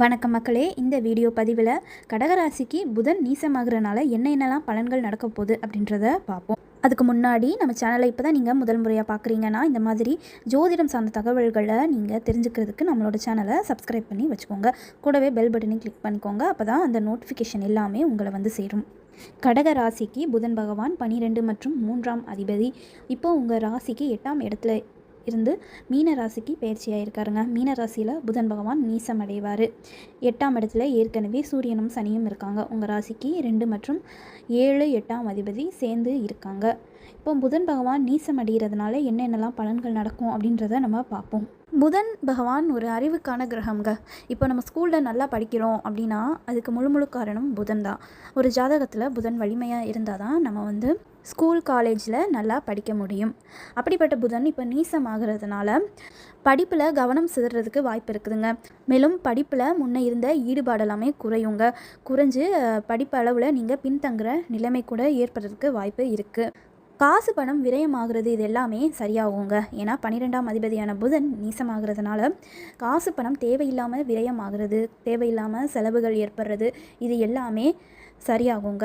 வணக்கம் மக்களே. இந்த வீடியோ பதிவில் கடகராசிக்கு புதன் நீசமாகறனால என்ன என்னெல்லாம் பலன்கள் நடக்க போகுது அப்படின்றத பார்ப்போம் அதுக்கு முன்னாடி நம்ம சேனலை இப்போ தான் நீங்கள் முதல் முறையாக பார்க்குறீங்கன்னா இந்த மாதிரி ஜோதிடம் சார்ந்த தகவல்களை நீங்கள் தெரிஞ்சுக்கிறதுக்கு நம்மளோட சேனலை சப்ஸ்கிரைப் பண்ணி வச்சுக்கோங்க. கூடவே பெல் பட்டனையும் கிளிக் பண்ணிக்கோங்க. அப்போ தான் அந்த நோட்டிஃபிகேஷன் எல்லாமே உங்களை வந்து சேரும். கடக ராசிக்கு புதன் பகவான் பனிரெண்டு மற்றும் மூன்றாம் அதிபதி. இப்போ உங்கள் ராசிக்கு எட்டாம் இடத்துல இருந்து மீன ராசிக்கு பயிற்சியாக இருக்காருங்க மீன ராசியில் புதன் பகவான் நீசம் அடைவார் எட்டாம் இடத்துல ஏற்கனவே சூரியனும் சனியும் இருக்காங்க. உங்கள் ராசிக்கு ரெண்டு மற்றும் ஏழு எட்டாம் அதிபதி சேர்ந்து இருக்காங்க. இப்போ புதன் பகவான் நீசம் அடைகிறதுனால என்னென்னலாம் பலன்கள் நடக்கும் அப்படின்றத நம்ம பார்ப்போம். புதன் பகவான் ஒரு அறிவுக்கான கிரகம்ங்க. இப்போ நம்ம ஸ்கூலில் நல்லா படிக்கிறோம் அப்படின்னா அதுக்கு முழு முழு காரணம் புதன் தான். ஒரு ஜாதகத்தில் புதன் வலிமையாக இருந்தால் தான் நம்ம வந்து ஸ்கூல் காலேஜில் நல்லா படிக்க முடியும். அப்படிப்பட்ட புதன் இப்போ நீசம் ஆகிறதுனால படிப்பில் கவனம் சிதறதுக்கு வாய்ப்பு இருக்குதுங்க. மேலும் படிப்பில் முன்னே இருந்த ஈடுபாடு எல்லாமே குறையுங்க. குறைஞ்சு படிப்பு அளவில் நீங்கள் பின்தங்குற நிலைமை கூட ஏற்படுறதுக்கு வாய்ப்பு இருக்குது காசு பணம் விரயமாகிறது இது எல்லாமே சரியாகுங்க. ஏன்னா பன்னிரெண்டாம் அதிபதியான புதன் நீசமாகிறதுனால காசு பணம் தேவையில்லாமல் விரயமாகிறது தேவையில்லாமல் செலவுகள் ஏற்படுறது இது எல்லாமே சரியாகுங்க.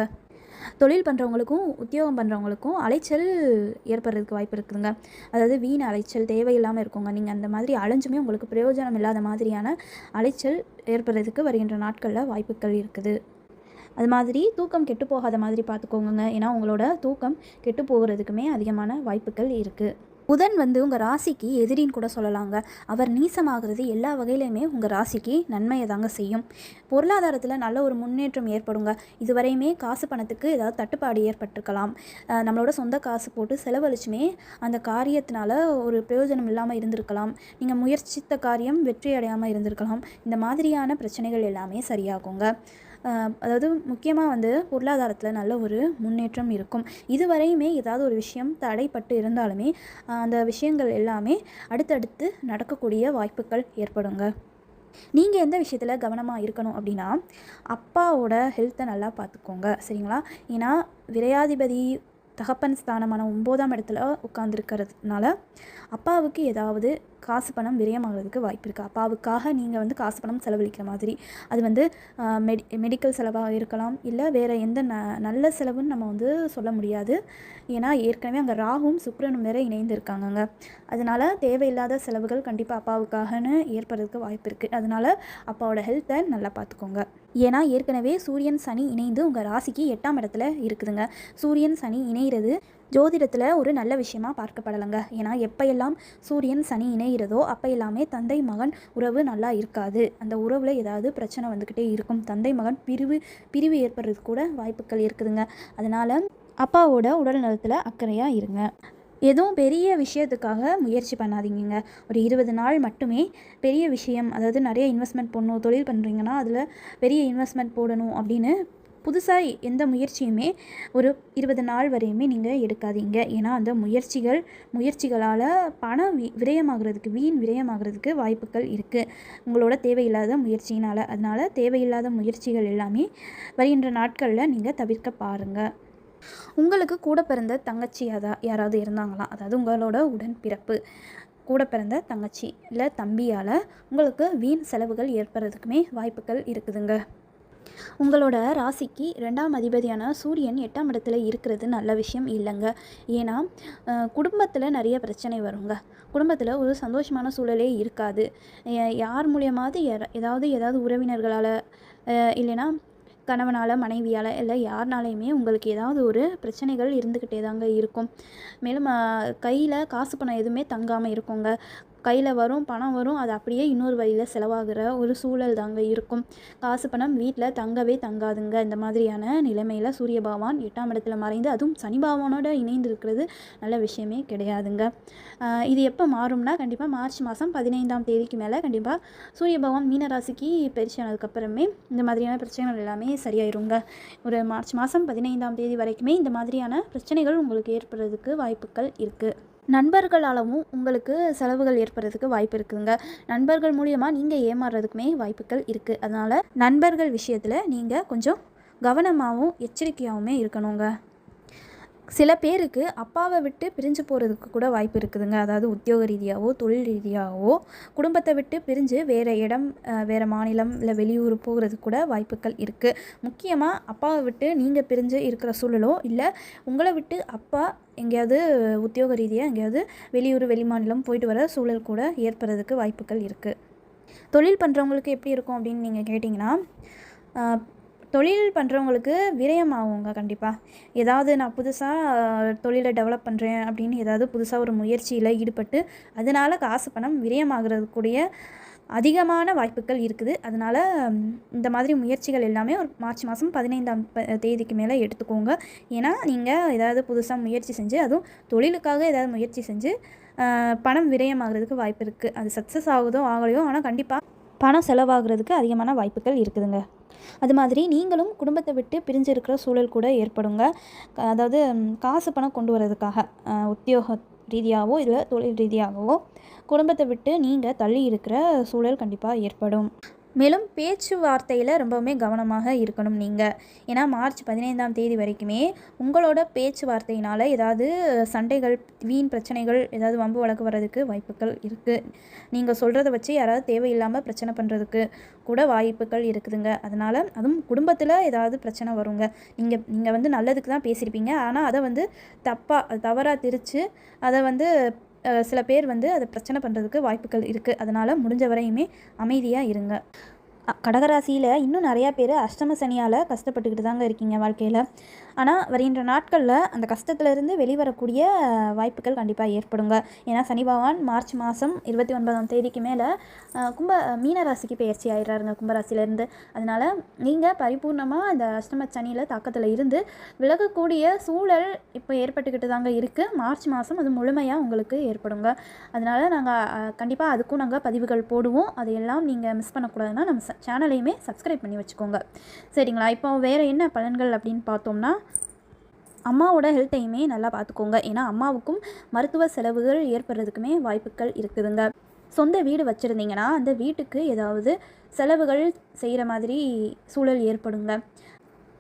தொழில் பண்ணுறவங்களுக்கும் உத்தியோகம் பண்ணுறவங்களுக்கும் அலைச்சல் ஏற்படுறதுக்கு வாய்ப்பு இருக்குதுங்க. அதாவது வீண் அலைச்சல் தேவையில்லாமல் இருக்குங்க. நீங்கள் அந்த மாதிரி அலைஞ்சுமே உங்களுக்கு பிரயோஜனம் இல்லாத மாதிரியான அலைச்சல் ஏற்படுறதுக்கு வருகின்ற நாட்களில் வாய்ப்புகள் இருக்குது. அது மாதிரி தூக்கம் கெட்டு போகாத மாதிரி பார்த்துக்கோங்க ஏன்னா உங்களோட தூக்கம் கெட்டு போகிறதுக்குமே அதிகமான வாய்ப்புகள் இருக்குது புதன் வந்து உங்கள் ராசிக்கு எதிரின்னு கூட சொல்லலாங்க. அவர் நீசமாகிறது எல்லா வகையிலையுமே உங்கள் ராசிக்கு நன்மையை தாங்க செய்யும். பொருளாதாரத்தில் நல்ல ஒரு முன்னேற்றம் ஏற்படுங்க. இதுவரையுமே காசு பணத்துக்கு ஏதாவது தட்டுப்பாடு ஏற்பட்டிருக்கலாம். நம்மளோட சொந்த காசு போட்டு செலவழிச்சுமே அந்த காரியத்தினால ஒரு பிரயோஜனம் இல்லாமல் இருந்திருக்கலாம். நீங்கள் முயற்சித்த காரியம் வெற்றி அடையாமல் இருந்திருக்கலாம். இந்த மாதிரியான பிரச்சனைகள் எல்லாமே சரியாகுங்க. அதாவது முக்கியமாக வந்து பொருளாதாரத்தில் நல்ல ஒரு முன்னேற்றம் இருக்கும். இதுவரையுமே ஏதாவது ஒரு விஷயம் தடைப்பட்டு இருந்தாலுமே அந்த விஷயங்கள் எல்லாமே அடுத்தடுத்து நடக்கக்கூடிய வாய்ப்புகள் ஏற்படுங்க. நீங்கள் எந்த விஷயத்தில் கவனமாக இருக்கணும் அப்படின்னா அப்பாவோட ஹெல்த்தை நல்லா பார்த்துக்கோங்க சரிங்களா? ஏன்னா விரையாதிபதி தகப்பன் ஸ்தானமான ஒம்போதாம் இடத்துல உட்காந்துருக்கிறதுனால அப்பாவுக்கு ஏதாவது காசு பணம் விரயமாகிறதுக்கு வாய்ப்பு இருக்குது அப்பாவுக்காக நீங்கள் வந்து காசு பணம் செலவழிக்கிற மாதிரி. அது வந்து மெடி மெடிக்கல் செலவாக இருக்கலாம் இல்லை வேறு எந்த ந நல்ல செலவுன்னு நம்ம வந்து சொல்ல முடியாது. ஏன்னா ஏற்கனவே அங்கே ராகும் சுக்ரனும் வேற இணைந்து இருக்காங்கங்க அதனால் தேவையில்லாத செலவுகள் கண்டிப்பாக அப்பாவுக்காகன்னு ஏற்படுறதுக்கு வாய்ப்பு இருக்குது அதனால அப்பாவோட ஹெல்த்தை நல்லா பார்த்துக்கோங்க ஏன்னா ஏற்கனவே சூரியன் சனி இணைந்து உங்கள் ராசிக்கு எட்டாம் இடத்துல இருக்குதுங்க. சூரியன் சனி இணைகிறது ஜோதிடத்தில் ஒரு நல்ல விஷயமா பார்க்கப்படலைங்க. ஏன்னா எப்பையெல்லாம் சூரியன் சனி இணைகிறதோ அப்போ எல்லாமே தந்தை மகன் உறவு நல்லா இருக்காது. அந்த உறவில் ஏதாவது பிரச்சனை வந்துக்கிட்டே இருக்கும். தந்தை மகன் பிரிவு பிரிவு ஏற்படுறதுக்கு கூட வாய்ப்புகள் இருக்குதுங்க. அதனால் அப்பாவோட உடல் நலத்தில் அக்கறையாக இருங்க. எதுவும் பெரிய விஷயத்துக்காக முயற்சி பண்ணாதீங்க ஒரு இருபது நாள் மட்டுமே பெரிய விஷயம் அதாவது நிறைய இன்வெஸ்ட்மெண்ட் பண்ணணும் தொழில் பண்ணுறீங்கன்னா அதில் பெரிய இன்வெஸ்ட்மெண்ட் போடணும் அப்படின்னு புதுசாக எந்த முயற்சியுமே ஒரு இருபது நாள் வரையுமே நீங்கள் எடுக்காதீங்க. ஏன்னா அந்த முயற்சிகள் முயற்சிகளால் பணம் வி விரயமாகிறதுக்கு வீண் விரயமாகிறதுக்கு வாய்ப்புகள் இருக்குது உங்களோட தேவையில்லாத முயற்சியினால். அதனால் தேவையில்லாத முயற்சிகள் எல்லாமே வருகின்ற நாட்களில் நீங்கள் தவிர்க்க பாருங்கள் உங்களுக்கு கூட பிறந்த தங்கச்சி அதா யாராவது இருந்தாங்களா? அதாவது உங்களோட உடன்பிறப்பு. கூட பிறந்த தங்கச்சி இல்லை தம்பியால் உங்களுக்கு வீண் செலவுகள் ஏற்படுறதுக்குமே வாய்ப்புகள் இருக்குதுங்க. உங்களோட ராசிக்கு ரெண்டாம் அதிபதியான சூரியன் எட்டாம் இடத்துல இருக்கிறது நல்ல விஷயம் இல்லைங்க. ஏன்னா குடும்பத்தில் நிறைய பிரச்சனை வருங்க. குடும்பத்தில் ஒரு சந்தோஷமான சூழலே இருக்காது. யார் மூலியமாவது ஏதாவது ஏதாவது உறவினர்களால் இல்லைன்னா கணவனால் மனைவியால் இல்லை யாருனாலையுமே உங்களுக்கு ஏதாவது ஒரு பிரச்சனைகள் இருந்துக்கிட்டே தாங்க இருக்கும். மேலும் கையில் காசு பணம் எதுவுமே தங்காமல் இருக்குங்க. கையில் வரும் பணம் வரும் அது அப்படியே இன்னொரு வழியில் செலவாகிற ஒரு சூழல் தாங்க இருக்கும். காசு பணம் வீட்டில் தங்கவே தங்காதுங்க. இந்த மாதிரியான நிலைமையில் சூரிய பகவான் எட்டாம் இடத்துல மறைந்து அதுவும் சனி பகவானோட இணைந்து இருக்கிறது நல்ல விஷயமே கிடையாதுங்க. இது எப்போ மாறும்னா கண்டிப்பாக மார்ச் மாதம் பதினைந்தாம் தேதிக்கு மேலே கண்டிப்பாக சூரிய பகவான் மீனராசிக்கு பயிற்சி ஆனதுக்கப்புறமே இந்த மாதிரியான பிரச்சனைகள் எல்லாமே சரியாயிருங்க. ஒரு மார்ச் மாதம் பதினைந்தாம் தேதி வரைக்குமே இந்த மாதிரியான பிரச்சனைகள் உங்களுக்கு ஏற்படுறதுக்கு வாய்ப்புகள் இருக்குது நண்பர்களாலவும் உங்களுக்கு செலவுகள் ஏற்படுறதுக்கு வாய்ப்பு இருக்குதுங்க நண்பர்கள் மூலியமாக நீங்கள் ஏமாறுறதுக்குமே வாய்ப்புகள் இருக்குது அதனால் நண்பர்கள் விஷயத்தில் நீங்கள் கொஞ்சம் கவனமாகவும் எச்சரிக்கையாகவுமே இருக்கணுங்க. சில பேருக்கு அப்பாவை விட்டு பிரிஞ்சு போகிறதுக்கு கூட வாய்ப்பு இருக்குதுங்க. அதாவது உத்தியோக ரீதியாகவோ தொழில் ரீதியாகவோ குடும்பத்தை விட்டு பிரிஞ்சு வேறு இடம் வேறு மாநிலம் இல்லை வெளியூர் போகிறதுக்கு கூட வாய்ப்புகள் இருக்குது முக்கியமாக அப்பாவை விட்டு நீங்கள் பிரிஞ்சு இருக்கிற சூழலோ இல்லை உங்களை விட்டு அப்பா எங்கேயாவது உத்தியோக ரீதியாக எங்கேயாவது வெளியூர் வெளிமாநிலம் போயிட்டு வர சூழல் கூட ஏற்படுறதுக்கு வாய்ப்புகள் இருக்குது தொழில் பண்ணுறவங்களுக்கு எப்படி இருக்கும் அப்படின்னு நீங்கள் கேட்டிங்கன்னா தொழில் பண்ணுறவங்களுக்கு விரயம் ஆகுங்க கண்டிப்பாக ஏதாவது நான் புதுசாக தொழிலை டெவலப் பண்ணுறேன் அப்படின்னு ஏதாவது புதுசாக ஒரு முயற்சியில் ஈடுபட்டு அதனால் காசு பணம் விரயமாகிறதுக்கூடிய அதிகமான வாய்ப்புகள் இருக்குது. அதனால் இந்த மாதிரி முயற்சிகள் எல்லாமே ஒரு மார்ச் மாதம் பதினைந்தாம் தேதிக்கு மேலே எடுத்துக்கோங்க. ஏன்னா நீங்கள் ஏதாவது புதுசாக முயற்சி செஞ்சு அதுவும் தொழிலுக்காக ஏதாவது முயற்சி செஞ்சு பணம் விரயமாகிறதுக்கு வாய்ப்பு இருக்குது அது சக்ஸஸ் ஆகுதோ ஆகலையோ ஆனால் கண்டிப்பாக பணம் செலவாகிறதுக்கு அதிகமான வாய்ப்புகள் இருக்குதுங்க. அது மாதிரி நீங்களும் குடும்பத்தை விட்டு பிரிஞ்சு இருக்கிற சூழல் கூட ஏற்படுங்க. க- அதாவது காசு பணம் கொண்டு வரதுக்காக உத்தியோக ரீதியாகவோ இல்லை தொழில் ரீதியாகவோ குடும்பத்தை விட்டு நீங்கள் தள்ளி இருக்கிற சூழல் கண்டிப்பாக ஏற்படும். மேலும் பேச்சுவார்த்தையில் ரொம்பவுமே கவனமாக இருக்கணும் நீங்கள் ஏன்னா மார்ச் பதினைந்தாம் தேதி வரைக்குமே உங்களோட பேச்சுவார்த்தையினால் ஏதாவது சண்டைகள் வீண் பிரச்சனைகள் ஏதாவது வம்பு வழக்கு வர்றதுக்கு வாய்ப்புகள் இருக்குது நீங்கள் சொல்கிறத வச்சு யாராவது தேவையில்லாமல் பிரச்சனை பண்ணுறதுக்கு கூட வாய்ப்புகள் இருக்குதுங்க. அதனால் அதுவும் குடும்பத்தில் ஏதாவது பிரச்சனை வருங்க. நீங்கள் நீங்கள் வந்து நல்லதுக்கு தான் பேசியிருப்பீங்க ஆனால் அதை வந்து தப்பாக தவறாக திரித்து அதை வந்து சில பேர் வந்து அதை பிரச்சனை பண்ணுறதுக்கு வாய்ப்புகள் இருக்குது அதனால் முடிஞ்ச வரையுமே அமைதியாக இருங்க. கடகராசியில் இன்னும் நிறையா பேர் அஷ்டம சனியால் கஷ்டப்பட்டுக்கிட்டு தாங்க இருக்கீங்க வாழ்க்கையில். ஆனால் வருகின்ற நாட்களில் அந்த கஷ்டத்துலேருந்து வெளிவரக்கூடிய வாய்ப்புகள் கண்டிப்பாக ஏற்படுங்க. ஏன்னா சனி பகவான் மார்ச் மாதம் இருபத்தி ஒன்பதாம் தேதிக்கு மேலே கும்ப மீன ராசிக்கு பயிற்சி ஆயிடுறாருங்க கும்பராசிலேருந்து அதனால் நீங்கள் பரிபூர்ணமாக அந்த அஷ்டம சனியில் தாக்கத்தில் இருந்து விலகக்கூடிய சூழல் இப்போ ஏற்பட்டுக்கிட்டு தாங்க இருக்குது மார்ச் மாதம் அது முழுமையாக உங்களுக்கு ஏற்படுங்க. அதனால் நாங்கள் கண்டிப்பாக அதுக்கும் நாங்கள் பதிவுகள் போடுவோம். அதையெல்லாம் நீங்கள் மிஸ் பண்ணக்கூடாதுன்னா நம்ம சேனலையுமே சப்ஸ்கிரைப் பண்ணி வச்சுக்கோங்க. சரிங்களா? இப்போ வேறு என்ன பலன்கள் அப்படின்னு பார்த்தோம்னா அம்மாவோட ஹெல்த்தையுமே நல்லா பார்த்துக்கோங்க. ஏன்னா அம்மாவுக்கும் மருத்துவ செலவுகள் ஏற்படுறதுக்குமே வாய்ப்புகள் இருக்குதுங்க. சொந்த வீடு வச்சுருந்தீங்கன்னா அந்த வீட்டுக்கு ஏதாவது செலவுகள் செய்கிற மாதிரி சூழல் ஏற்படுங்க.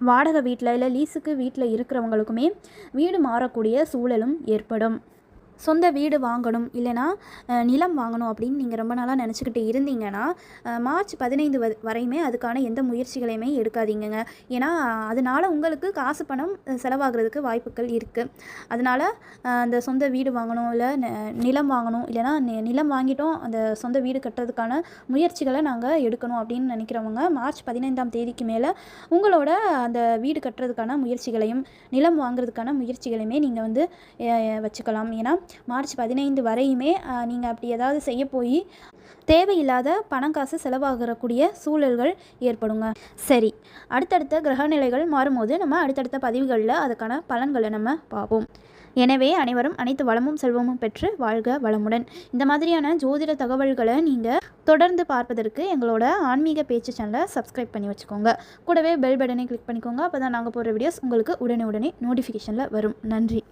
வாடகை வீட்டில் இல்லை லீஸுக்கு வீட்டில் இருக்கிறவங்களுக்குமே வீடு மாறக்கூடிய சூழலும் ஏற்படும். சொந்த வீடு வாங்கணும் இல்லைனா நிலம் வாங்கணும் அப்படின்னு நீங்கள் ரொம்ப நாளாக நினச்சிக்கிட்டு இருந்தீங்கன்னா மார்ச் பதினைந்து வ வரையுமே அதுக்கான எந்த முயற்சிகளையுமே எடுக்காதீங்கங்க. ஏன்னா அதனால் உங்களுக்கு காசு பணம் செலவாகிறதுக்கு வாய்ப்புகள் இருக்குது அதனால் அந்த சொந்த வீடு வாங்கணும் இல்லை நிலம் வாங்கணும் இல்லைனா நிலம் வாங்கிட்டோம் அந்த சொந்த வீடு கட்டுறதுக்கான முயற்சிகளை நாங்கள் எடுக்கணும் அப்படின்னு நினைக்கிறவங்க மார்ச் பதினைந்தாம் தேதிக்கு மேலே உங்களோட அந்த வீடு கட்டுறதுக்கான முயற்சிகளையும் நிலம் வாங்குறதுக்கான முயற்சிகளையுமே நீங்கள் வந்து வச்சுக்கலாம். ஏன்னா மார்ச் பதினைந்து வரையுமே நீங்கள் அப்படி ஏதாவது செய்ய போய் தேவையில்லாத பணம் காசு செலவாகக்கூடிய சூழல்கள் ஏற்படுங்க. சரி அடுத்தடுத்த கிரகநிலைகள் மாறும்போது நம்ம அடுத்தடுத்த பதிவுகளில் அதுக்கான பலன்களை நம்ம பார்ப்போம். எனவே அனைவரும் அனைத்து வளமும் செல்வமும் பெற்று வாழ்க வளமுடன். இந்த மாதிரியான ஜோதிட தகவல்களை நீங்கள் தொடர்ந்து பார்ப்பதற்கு எங்களோட ஆன்மீக பேச்சு சேனலை சப்ஸ்கிரைப் பண்ணி வச்சுக்கோங்க. கூடவே பெல் பட்டனை கிளிக் பண்ணிக்கோங்க. அப்போ தான் நாங்கள் போடுற வீடியோஸ் உங்களுக்கு உடனே உடனே நோட்டிஃபிகேஷனில் வரும். நன்றி.